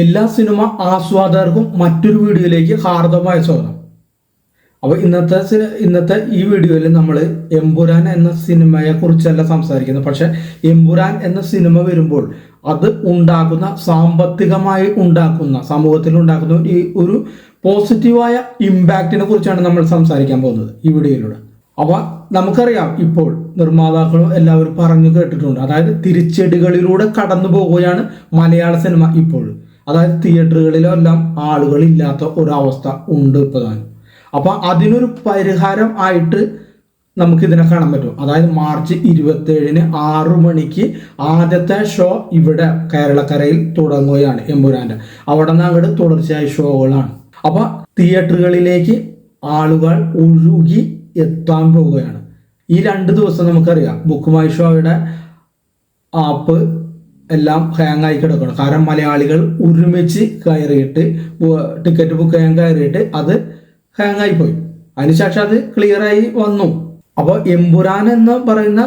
എല്ലാ സിനിമ ആസ്വാദകർക്കും മറ്റൊരു വീഡിയോയിലേക്ക് ഹാർദമായ സ്വാഗതം. അപ്പോൾ ഇന്നത്തെ ഇന്നത്തെ ഈ വീഡിയോയിൽ നമ്മൾ എമ്പുരാൻ എന്ന സിനിമയെ കുറിച്ചല്ല സംസാരിക്കുന്നത്. പക്ഷെ എമ്പുരാൻ എന്ന സിനിമ വരുമ്പോൾ അത് ഉണ്ടാക്കുന്ന സാമ്പത്തികമായി ഉണ്ടാക്കുന്ന സമൂഹത്തിൽ ഉണ്ടാക്കുന്ന ഈ ഒരു പോസിറ്റീവായ ഇമ്പാക്റ്റിനെ കുറിച്ചാണ് നമ്മൾ സംസാരിക്കാൻ പോകുന്നത് ഈ വീഡിയോയിലൂടെ. അപ്പോൾ നമുക്കറിയാം ഇപ്പോൾ നിർമ്മാതാക്കളും എല്ലാവരും പറഞ്ഞു കേട്ടിട്ടുണ്ട്. അതായത് തിരിച്ചടികളിലൂടെ കടന്നു പോവുകയാണ് മലയാള സിനിമ ഇപ്പോൾ അതായത് തിയേറ്ററുകളിലോ എല്ലാം ആളുകളില്ലാത്ത ഒരവസ്ഥ ഉണ്ട് ഇപ്പോൾ താനും അപ്പോൾ അതിനൊരു പരിഹാരം ആയിട്ട് നമുക്ക് ഇതിനെ കാണാൻ പറ്റും. അതായത് മാർച്ച് ഇരുപത്തേഴിന് ആറു മണിക്ക് ആദ്യത്തെ ഷോ ഇവിടെ കേരളക്കരയിൽ തുടങ്ങുകയാണ് എമ്പുരാന്റെ അവിടെ നിന്ന് അങ്ങോട്ട് തുടർച്ചയായ ഷോകളാണ്. അപ്പോൾ തിയേറ്ററുകളിലേക്ക് ആളുകൾ ഒഴുകി എത്താൻ പോവുകയാണ്. ഈ രണ്ട് ദിവസം നമുക്കറിയാം. ബുക്ക് മൈ ഷോയുടെ ആപ്പ് എല്ലാം ഹാങ് ആയി കിടക്കണം കാരണം മലയാളികൾ ഒരുമിച്ച് കയറിയിട്ട് ടിക്കറ്റ് ബുക്ക് ചെയ്യാൻ കയറിയിട്ട് അത് ഹാങ് ആയി പോയി. അതിനുശേഷം അത് ക്ലിയർ ആയി വന്നു. അപ്പോൾ എമ്പുരാൻ എന്ന് പറയുന്ന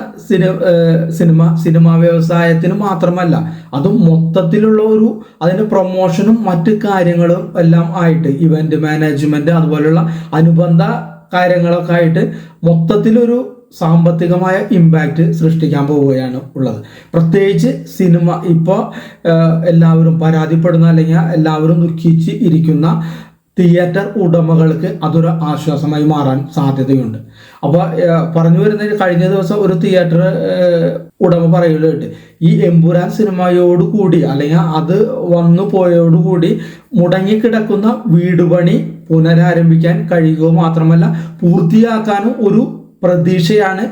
സിനിമ സിനിമാ വ്യവസായത്തിന് മാത്രമല്ല അത് മൊത്തത്തിലുള്ള ഒരു അതിന്റെ പ്രൊമോഷനും മറ്റ് കാര്യങ്ങളും എല്ലാം ആയിട്ട് ഇവന്റ് മാനേജ്മെന്റ് അതുപോലുള്ള അനുബന്ധ കാര്യങ്ങളൊക്കെ ആയിട്ട് മൊത്തത്തിലൊരു സാമ്പത്തികമായ ഇമ്പാക്റ്റ് സൃഷ്ടിക്കാൻ പോവുകയാണ് ഉള്ളത്. പ്രത്യേകിച്ച് സിനിമ ഇപ്പോൾ എല്ലാവരും പരാതിപ്പെടുന്ന അല്ലെങ്കിൽ എല്ലാവരും ദുഃഖിച്ച് ഇരിക്കുന്ന തിയേറ്റർ ഉടമകൾക്ക് അതൊരു ആശ്വാസമായി മാറാൻ സാധ്യതയുണ്ട്. അപ്പോൾ പറഞ്ഞു വരുന്നത് കഴിഞ്ഞ ദിവസം ഒരു തിയേറ്റർ ഉടമ പറയുകയുണ്ട് ഈ എമ്പുരാൻ സിനിമയോട് കൂടി അല്ലെങ്കിൽ അത് വന്നു പോയോടുകൂടി മുടങ്ങിക്കിടക്കുന്ന വീടുപണി പുനരാരംഭിക്കാൻ കഴിയുക മാത്രമല്ല പൂർത്തിയാക്കാനും ഒരു പ്രതീക്ഷയാണ്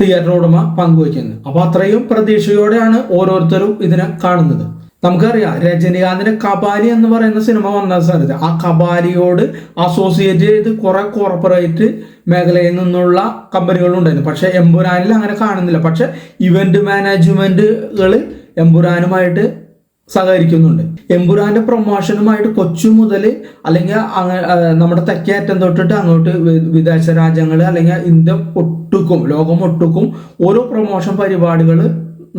തിയേറ്റർ പങ്കുവയ്ക്കുന്നത്. അപ്പൊ അത്രയും പ്രതീക്ഷയോടെയാണ് ഓരോരുത്തരും ഇതിനെ കാണുന്നത്. നമുക്കറിയാം രജനികാന്തിന്റെ കപാലി എന്ന് പറയുന്ന സിനിമ വന്ന സ്ഥലത്ത് ആ കപാലിയോട് അസോസിയേറ്റ് ചെയ്ത് കുറെ കോർപ്പറേറ്റ് മേഖലയിൽ നിന്നുള്ള കമ്പനികളുണ്ടായിരുന്നു. പക്ഷെ എമ്പുരാനിൽ അങ്ങനെ കാണുന്നില്ല. പക്ഷെ ഇവന്റ് മാനേജ്മെന്റുകൾ എമ്പുരാനുമായിട്ട് സഹകരിക്കുന്നുണ്ട്. എമ്പുരാന്റെ പ്രൊമോഷനുമായിട്ട് കൊച്ചു മുതൽ അല്ലെങ്കിൽ നമ്മുടെ തെക്കേറ്റം തൊട്ടിട്ട് അങ്ങോട്ട് വിദേശ രാജ്യങ്ങൾ അല്ലെങ്കിൽ ഇന്ത്യ ഒട്ടുക്കും ലോകം ഒട്ടുക്കും ഓരോ പ്രൊമോഷൻ പരിപാടികൾ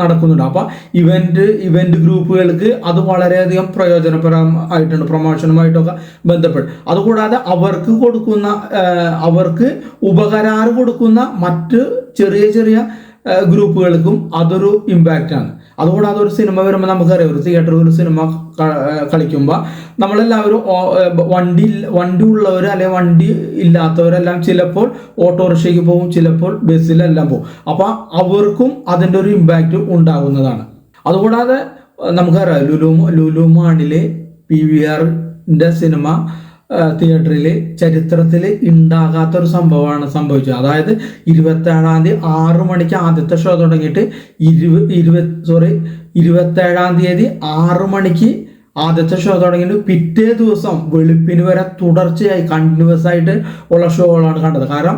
നടക്കുന്നുണ്ട്. അപ്പൊ ഇവന്റ് ഇവന്റ് ഗ്രൂപ്പുകൾക്ക് അത് വളരെയധികം പ്രയോജനപരം ആയിട്ടുണ്ട് പ്രൊമോഷനുമായിട്ടൊക്കെ ബന്ധപ്പെട്ട്. അതുകൂടാതെ അവർക്ക് കൊടുക്കുന്ന അവർക്ക് ഉപകരാറ് കൊടുക്കുന്ന മറ്റ് ചെറിയ ചെറിയ ഗ്രൂപ്പുകൾക്കും അതൊരു ഇമ്പാക്റ്റ് ആണ്. അതുകൂടാതെ ഒരു സിനിമ വരുമ്പോൾ നമുക്കറിയാം ഒരു തിയേറ്ററിൽ ഒരു സിനിമ കളിക്കുമ്പോൾ നമ്മളെല്ലാവരും വണ്ടി വണ്ടി ഉള്ളവർ അല്ലെങ്കിൽ വണ്ടി ഇല്ലാത്തവരെല്ലാം ചിലപ്പോൾ ഓട്ടോറിക്ഷയ്ക്ക് പോകും ചിലപ്പോൾ ബസ്സിലെല്ലാം പോകും. അപ്പോൾ അവർക്കും അതിന്റെ ഒരു ഇമ്പാക്റ്റ് ഉണ്ടാകുന്നതാണ്. അതുകൂടാതെ നമുക്കറിയാം ലുലു ലുലു മാണിലെ പി വി ആറിന്റെ സിനിമ തിയേറ്ററിൽ ചരിത്രത്തിൽ ഉണ്ടാകാത്ത ഒരു സംഭവമാണ് സംഭവിച്ചത്. അതായത് ഇരുപത്തേഴാം തീയതി ആറു മണിക്ക് ആദ്യത്തെ ഷോ തുടങ്ങിയിട്ട് ഇരുപ സോറി ഇരുപത്തേഴാം തീയതി ആറു മണിക്ക് ആദ്യത്തെ ഷോ തുടങ്ങിയിട്ട് പിറ്റേ ദിവസം വെളുപ്പിന് വരെ തുടർച്ചയായി കണ്ടിന്യൂസ് ആയിട്ട് ഉള്ള ഷോകളാണ് കണ്ടത്. കാരണം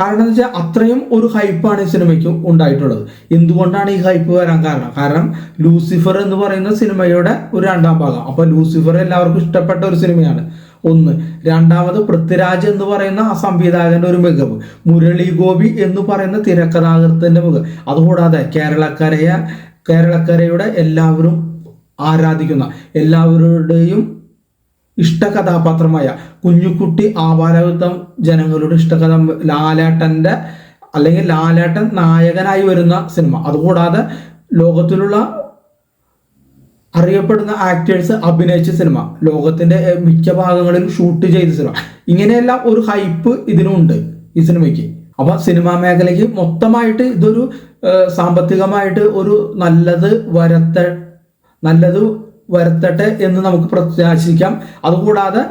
കാരണം എന്ന് വെച്ചാൽ അത്രയും ഒരു ഹൈപ്പാണ് ഈ സിനിമയ്ക്ക് ഉണ്ടായിട്ടുള്ളത്. എന്തുകൊണ്ടാണ് ഈ ഹൈപ്പ് വരാൻ കാരണം? കാരണം ലൂസിഫർ എന്ന് പറയുന്ന സിനിമയുടെ ഒരു രണ്ടാം ഭാഗം. അപ്പൊ ലൂസിഫർ എല്ലാവർക്കും ഇഷ്ടപ്പെട്ട ഒരു സിനിമയാണ് ഒന്ന് രണ്ടാമത് പൃഥ്വിരാജ് എന്ന് പറയുന്ന ആ സംവിധായകന്റെ ഒരു മികവ് മുരളി ഗോപി എന്ന് പറയുന്ന തിരക്കഥാകൃത്തിന്റെ മികവ് അതുകൂടാതെ കേരളക്കരയ കേരളക്കരയുടെ എല്ലാവരും ആരാധിക്കുന്ന എല്ലാവരുടെയും ഇഷ്ട കഥാപാത്രമായ കുഞ്ഞുകുട്ടി ആപാലവൃത്തം ജനങ്ങളുടെ ഇഷ്ടകഥ ലാലേട്ടന്റെ അല്ലെങ്കിൽ ലാലേട്ടൻ നായകനായി വരുന്ന സിനിമ. അതുകൂടാതെ ലോകത്തിലുള്ള അറിയപ്പെടുന്ന ആക്ടേഴ്സ് അഭിനയിച്ച സിനിമ. ലോകത്തിന്റെ മിക്ക ഭാഗങ്ങളിൽ ഷൂട്ട് ചെയ്ത സിനിമ. ഇങ്ങനെയെല്ലാം ഒരു ഹൈപ്പ് ഇതിനുണ്ട് ഈ സിനിമയ്ക്ക്. അപ്പോൾ സിനിമാ മേഖലയ്ക്ക് മൊത്തമായിട്ട് ഇതൊരു സാമ്പത്തികമായിട്ട് ഒരു നല്ലത് വരത്ത നല്ലത് വരുത്തട്ടെ എന്ന് നമുക്ക് പ്രത്യാശിക്കാം. അതുകൂടാതെ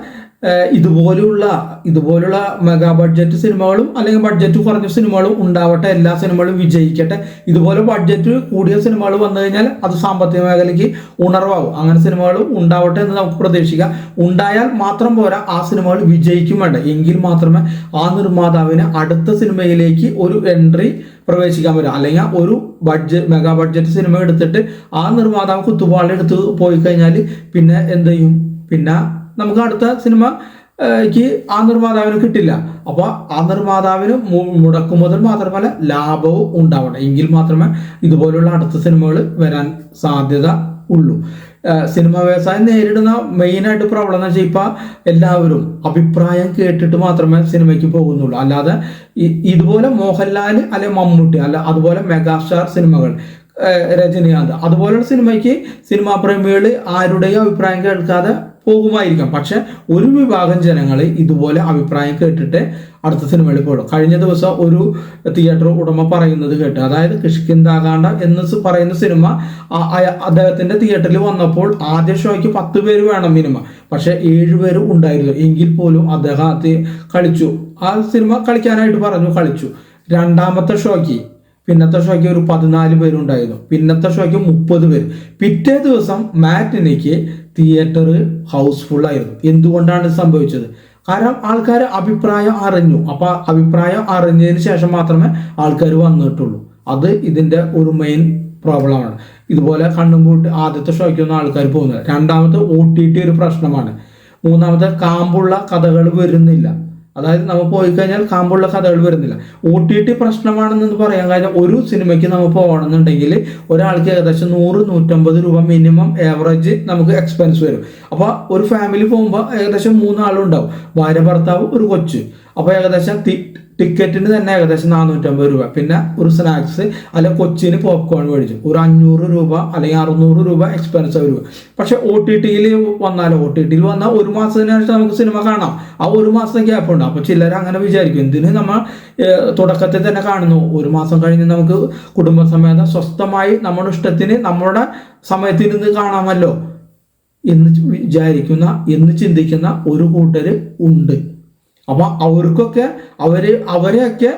ഇതുപോലുള്ള ഇതുപോലുള്ള മെഗാ ബഡ്ജറ്റ് സിനിമകളും അല്ലെങ്കിൽ ബഡ്ജറ്റ് കുറഞ്ഞ സിനിമകളും ഉണ്ടാവട്ടെ എല്ലാ സിനിമകളും വിജയിക്കട്ടെ. ഇതുപോലെ ബഡ്ജറ്റ് കൂടിയ സിനിമകൾ വന്നു കഴിഞ്ഞാൽ അത് സാമ്പത്തിക മേഖലയ്ക്ക് ഉണർവാകും. അങ്ങനെ സിനിമകൾ ഉണ്ടാവട്ടെ എന്ന് നമുക്ക് പ്രതീക്ഷിക്കാം. ഉണ്ടായാൽ മാത്രം പോരാ ആ സിനിമകൾ വിജയിക്കും വേണ്ട. എങ്കിൽ മാത്രമേ ആ നിർമ്മാതാവിന് അടുത്ത സിനിമയിലേക്ക് ഒരു എൻട്രി പ്രവേശിക്കാൻ പറ്റും. അല്ലെങ്കിൽ ഒരു ബഡ്ജറ്റ് മെഗാ ബഡ്ജറ്റ് സിനിമ എടുത്തിട്ട് ആ നിർമ്മാതാവ് കുത്തുപാളെടുത്ത് പോയി കഴിഞ്ഞാൽ പിന്നെ എന്ത് ചെയ്യും? പിന്നെ നമുക്ക് അടുത്ത സിനിമ ആ നിർമ്മാതാവിന് കിട്ടില്ല. അപ്പോൾ ആ നിർമ്മാതാവിന് മുടക്കുമുതൽ മാത്രമല്ല ലാഭവും ഉണ്ടാവണം. എങ്കിൽ മാത്രമേ ഇതുപോലുള്ള അടുത്ത സിനിമകൾ വരാൻ സാധ്യത ഉള്ളൂ. സിനിമ വ്യവസായം നേരിടുന്ന മെയിനായിട്ട് പ്രോബ്ലം എന്ന് വെച്ചാൽ ഇപ്പം എല്ലാവരും അഭിപ്രായം കേട്ടിട്ട് മാത്രമേ സിനിമയ്ക്ക് പോകുന്നുള്ളൂ. അല്ലാതെ ഇതുപോലെ മോഹൻലാൽ അല്ലെ മമ്മൂട്ടി അല്ല അതുപോലെ മെഗാസ്റ്റാർ സിനിമകൾ രജനീകാന്ത് അതുപോലുള്ള സിനിമയ്ക്ക് സിനിമാ പ്രേമികൾ ആരുടെയും അഭിപ്രായം കേൾക്കാതെ പോകുമായിരിക്കാം. പക്ഷെ ഒരു വിഭാഗം ജനങ്ങൾ ഇതുപോലെ അഭിപ്രായം കേട്ടിട്ട് അടുത്ത സിനിമയിൽ പോകും കഴിഞ്ഞ ദിവസം ഒരു തിയേറ്റർ ഉടമ പറയുന്നത് കേട്ട് അതായത് കിഷ്കിന്താകാണ്ട എന്ന് പറയുന്ന സിനിമ അദ്ദേഹത്തിന്റെ തിയേറ്ററിൽ വന്നപ്പോൾ ആദ്യ ഷോയ്ക്ക് പത്ത് പേര് വേണം മിനിമം. പക്ഷെ ഏഴുപേര് ഉണ്ടായിരുന്നു. എങ്കിൽ പോലും അദ്ദേഹം അത് കളിച്ചു. ആ സിനിമ കളിക്കാനായിട്ട് പറഞ്ഞു കളിച്ചു. രണ്ടാമത്തെ ഷോയ്ക്ക് പിന്നത്തെ ഷോയ്ക്ക് ഒരു പതിനാല് പേരുണ്ടായിരുന്നു. പിന്നത്തെ ഷോയ്ക്ക് മുപ്പത് പേര്. പിറ്റേ ദിവസം മാറ്റിനിക്ക് തിയേറ്റർ ഹൗസ്ഫുൾ ആയിരുന്നു. എന്തുകൊണ്ടാണ് സംഭവിച്ചത്? കാരണം ആൾക്കാർ അഭിപ്രായം അറിഞ്ഞു. അപ്പൊ അഭിപ്രായം അറിഞ്ഞതിന് ശേഷം മാത്രമേ ആൾക്കാർ വന്നിട്ടുള്ളൂ. അത് ഇതിന്റെ ഒരു മെയിൻ പ്രോബ്ലമാണ് ഇതുപോലെ കണ്ണും പൂട്ടി ആദ്യത്തെ ഷോയ്ക്കൊന്നും ആൾക്കാർ പോകുന്നില്ല. രണ്ടാമത്തെ ഒ ടി ടി ഒരു പ്രശ്നമാണ്. മൂന്നാമത്തെ കാമ്പുള്ള കഥകൾ വരുന്നില്ല. അതായത് നമ്മൾ പോയി കഴിഞ്ഞാൽ കാമ്പുള്ള കഥകൾ വരുന്നില്ല. ഒ ടി ടി പ്രശ്നമാണെന്ന് പറയാൻ കാര്യം ഒരു സിനിമയ്ക്ക് നമ്മൾ പോകണമെന്നുണ്ടെങ്കിൽ ഒരാൾക്ക് ഏകദേശം നൂറ് നൂറ്റമ്പത് രൂപ മിനിമം ആവറേജ് നമുക്ക് എക്സ്പെൻസ് വരും. അപ്പോൾ ഒരു ഫാമിലി പോകുമ്പോൾ ഏകദേശം മൂന്നാളുണ്ടാവും. ഭാര്യ ഭർത്താവ് ഒരു കൊച്ച്. അപ്പോൾ ഏകദേശം ടിക്കറ്റിന് തന്നെ ഏകദേശം നാനൂറ്റമ്പത് രൂപ. പിന്നെ ഒരു സ്നാക്സ് അല്ലെ കൊച്ചിന് പോപ്കോൺ മേടിച്ചു. ഒരു അഞ്ഞൂറ് രൂപ അല്ലെങ്കിൽ അറുന്നൂറ് രൂപ എക്സ്പെൻസ് വരും പക്ഷെ ഒ ടി ടിയിൽ വന്നാലോ? ഒ ടി ടിയിൽ വന്നാൽ ഒരു മാസത്തിന് ശേഷം നമുക്ക് സിനിമ കാണാം. ആ ഒരു മാസത്തെ ഗ്യാപ്പ് ഉണ്ട്. അപ്പോൾ ചിലർ അങ്ങനെ വിചാരിക്കും. എന്തിന് നമ്മൾ തുടക്കത്തിൽ തന്നെ കാണുന്നു. ഒരു മാസം കഴിഞ്ഞ് നമുക്ക് കുടുംബസമേതം സ്വസ്ഥമായി നമ്മുടെ ഇഷ്ടത്തിന് നമ്മുടെ സമയത്തിരുന്ന് കാണാമല്ലോ എന്ന് വിചാരിക്കുന്ന എന്ന് ചിന്തിക്കുന്ന ഒരു കൂട്ടര് ഉണ്ട്. അപ്പൊ അവർക്കൊക്കെ അവർ അവരെയൊക്കെ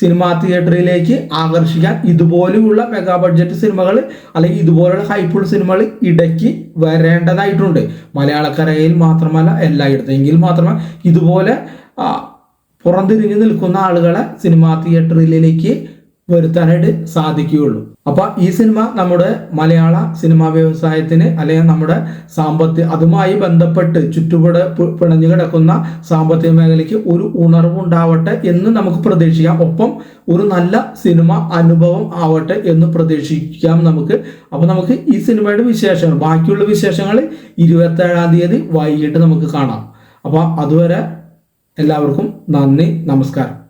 സിനിമാ തിയേറ്ററിലേക്ക് ആകർഷിക്കാൻ ഇതുപോലെയുള്ള മെഗാ ബഡ്ജറ്റ് സിനിമകൾ അല്ലെങ്കിൽ ഇതുപോലെയുള്ള ഹൈപ്പുൾ സിനിമകൾ ഇടയ്ക്ക് വരേണ്ടതായിട്ടുണ്ട്. മലയാളക്കരയിൽ മാത്രമല്ല എല്ലായിടത്തും എങ്കിൽ മാത്രമേ ഇതുപോലെ പുറംതിരിഞ്ഞു നിൽക്കുന്ന ആളുകളെ സിനിമാ തിയേറ്ററിലേക്ക് വരുത്താനായിട്ട് സാധിക്കുകയുള്ളൂ. അപ്പൊ ഈ സിനിമ നമ്മുടെ മലയാള സിനിമാ വ്യവസായത്തിന് അല്ലെങ്കിൽ നമ്മുടെ സാമ്പത്തിക അതുമായി ബന്ധപ്പെട്ട് ചുറ്റുപാട് പിണഞ്ഞു കിടക്കുന്ന സാമ്പത്തിക മേഖലയ്ക്ക് ഒരു ഉണർവുണ്ടാവട്ടെ എന്ന് നമുക്ക് പ്രതീക്ഷിക്കാം. ഒപ്പം ഒരു നല്ല സിനിമ അനുഭവം ആവട്ടെ എന്ന് പ്രതീക്ഷിക്കാം നമുക്ക്. അപ്പൊ നമുക്ക് ഈ സിനിമയുടെ വിശേഷങ്ങൾ ബാക്കിയുള്ള വിശേഷങ്ങൾ ഇരുപത്തേഴാം തീയതി വൈകിട്ട് നമുക്ക് കാണാം. അപ്പൊ അതുവരെ എല്ലാവർക്കും നന്ദി നമസ്കാരം.